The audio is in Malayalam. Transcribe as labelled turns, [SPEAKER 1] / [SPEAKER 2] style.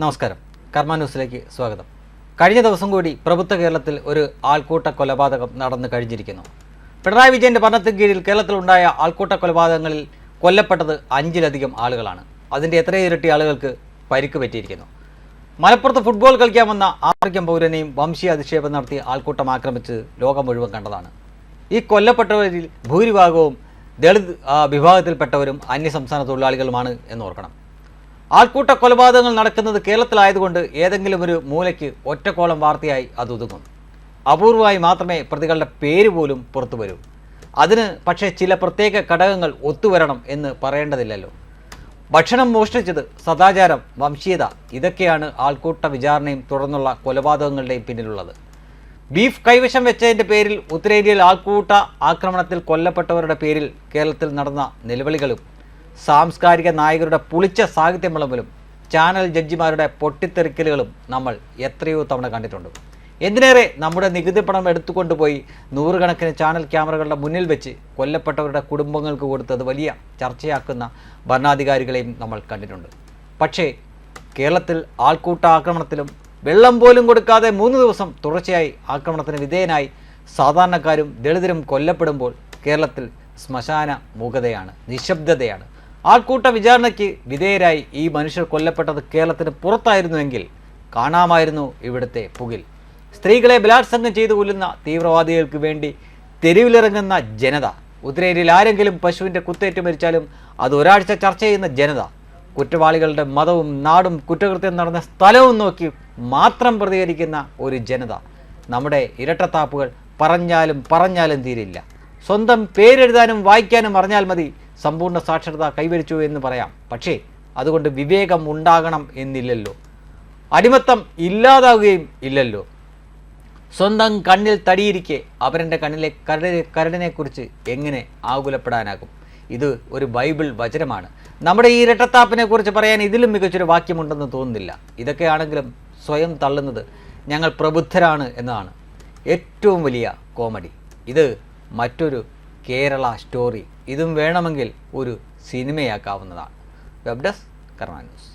[SPEAKER 1] നമസ്കാരം. കർമ്മ ന്യൂസിലേക്ക് സ്വാഗതം. കഴിഞ്ഞ ദിവസം കൂടി പ്രബുദ്ധ കേരളത്തിൽ ഒരു ആൾക്കൂട്ട കൊലപാതകം നടന്നു കഴിഞ്ഞിരിക്കുന്നു. പിണറായി വിജയന്റെ ഭരണത്തിന് കീഴിൽ കേരളത്തിലുണ്ടായ ആൾക്കൂട്ട കൊലപാതകങ്ങളിൽ കൊല്ലപ്പെട്ടത് അഞ്ചിലധികം ആളുകളാണ്. അതിന്റെ എത്രയും ഇരട്ടി ആളുകൾക്ക് പരിക്ക് പറ്റിയിരിക്കുന്നു. മലപ്പുറത്ത് ഫുട്ബോൾ കളിക്കാൻ വന്ന ആഫ്രിക്കൻ പൗരനെയും വംശീയ അധിക്ഷേപം നടത്തി ആൾക്കൂട്ടം ആക്രമിച്ച് ലോകം മുഴുവൻ കണ്ടതാണ്. ഈ കൊല്ലപ്പെട്ടവരിൽ ഭൂരിഭാഗവും ദളിത് വിഭാഗത്തിൽപ്പെട്ടവരും അന്യസംസ്ഥാന തൊഴിലാളികളുമാണ് എന്ന് ഓർക്കണം. ആൾക്കൂട്ട കൊലപാതകങ്ങൾ നടക്കുന്നത് കേരളത്തിലായതുകൊണ്ട് ഏതെങ്കിലും ഒരു മൂലയ്ക്ക് ഒറ്റക്കോളം വാർത്തയായി അത് ഒതുങ്ങും. അപൂർവമായി മാത്രമേ പ്രതികളുടെ പേര് പോലും പുറത്തു വരൂ. അതിന് പക്ഷേ ചില പ്രത്യേക ഘടകങ്ങൾ ഒത്തുവരണം എന്ന് പറയേണ്ടതില്ലല്ലോ. ഭക്ഷണം മോഷ്ടിച്ചത് സദാചാരം വംശീയത ഇതൊക്കെയാണ് ആൾക്കൂട്ട വിചാരണയും തുടർന്നുള്ള കൊലപാതകങ്ങളുടെയും പിന്നിലുള്ളത്. ബീഫ് കൈവശം വെച്ചതിന്റെ പേരിൽ ഉത്തരേന്ത്യയിൽ ആൾക്കൂട്ട ആക്രമണത്തിൽ കൊല്ലപ്പെട്ടവരുടെ പേരിൽ കേരളത്തിൽ നടന്ന നിലവിളികളും സാംസ്കാരിക നായകരുടെ പുളിച്ച സാഹിത്യ വിളമ്പലും ചാനൽ ജഡ്ജിമാരുടെ പൊട്ടിത്തെറിക്കലുകളും നമ്മൾ എത്രയോ തവണ കണ്ടിട്ടുണ്ട്. എന്തിനേറെ നമ്മുടെ നികുതി പണം എടുത്തുകൊണ്ടുപോയി നൂറുകണക്കിന് ചാനൽ ക്യാമറകളുടെ മുന്നിൽ വെച്ച് കൊല്ലപ്പെട്ടവരുടെ കുടുംബങ്ങൾക്ക് കൊടുത്തത് വലിയ ചർച്ചയാക്കുന്ന ഭരണാധികാരികളെയും നമ്മൾ കണ്ടിട്ടുണ്ട്. പക്ഷേ കേരളത്തിൽ ആൾക്കൂട്ട ആക്രമണത്തിലും വെള്ളം പോലും കൊടുക്കാതെ മൂന്ന് ദിവസം തുടർച്ചയായി ആക്രമണത്തിന് വിധേയനായി സാധാരണക്കാരും ദളിതരും കൊല്ലപ്പെടുമ്പോൾ കേരളത്തിൽ ശ്മശാന മൂകതയാണ് നിശബ്ദതയാണ്. ആൾക്കൂട്ട വിചാരണയ്ക്ക് വിധേയരായി ഈ മനുഷ്യർ കൊല്ലപ്പെട്ടത് കേരളത്തിന് പുറത്തായിരുന്നുവെങ്കിൽ കാണാമായിരുന്നു ഇവിടുത്തെ പുകിൽ. സ്ത്രീകളെ ബലാത്സംഗം ചെയ്തു കൊല്ലുന്ന തീവ്രവാദികൾക്ക് വേണ്ടി തെരുവിലിറങ്ങുന്ന ജനത. ഉത്തരേന്ത്യയിൽ ആരെങ്കിലും പശുവിന്റെ കുത്തേറ്റ് മരിച്ചാലും അത് ഒരാഴ്ച ചർച്ച ചെയ്യുന്ന ജനത. കുറ്റവാളികളുടെ മതവും നാടും കുറ്റകൃത്യം നടന്ന സ്ഥലവും നോക്കി മാത്രം പ്രതികരിക്കുന്ന ഒരു ജനത. നമ്മുടെ ഇരട്ടത്താപ്പുകൾ പറഞ്ഞാലും പറഞ്ഞാലും തീരില്ല. സ്വന്തം പേരെഴുതാനും വായിക്കാനും അറിഞ്ഞാൽ മതി. സമ്പൂർണ സാക്ഷരത കൈവരിച്ചു എന്ന് പറയാം. പക്ഷേ അതുകൊണ്ട് വിവേകം ഉണ്ടാകണം എന്നില്ലല്ലോ. അടിമത്തം ഇല്ലാതാവുകയും ഇല്ലല്ലോ. സ്വന്തം കണ്ണിൽ തടിയിരിക്കെ അവരുടെ കണ്ണിലെ കരട് കരടിനെക്കുറിച്ച് എങ്ങനെ ആകുലപ്പെടാനാകും? ഇത് ഒരു ബൈബിൾ വചനമാണ്. നമ്മുടെ ഈ ഇരട്ടത്താപ്പിനെ കുറിച്ച് പറയാൻ ഇതിലും മികച്ചൊരു വാക്യമുണ്ടെന്ന് തോന്നുന്നില്ല. ഇതൊക്കെയാണെങ്കിലും സ്വയം തള്ളുന്നത് ഞങ്ങൾ പ്രബുദ്ധരാണ് എന്നതാണ് ഏറ്റവും വലിയ കോമഡി. ഇത് മറ്റൊരു കേരള സ്റ്റോറി. ഇതും വേണമെങ്കിൽ ഒരു സിനിമയാക്കാവുന്നതാണ്. Web desk Karna news.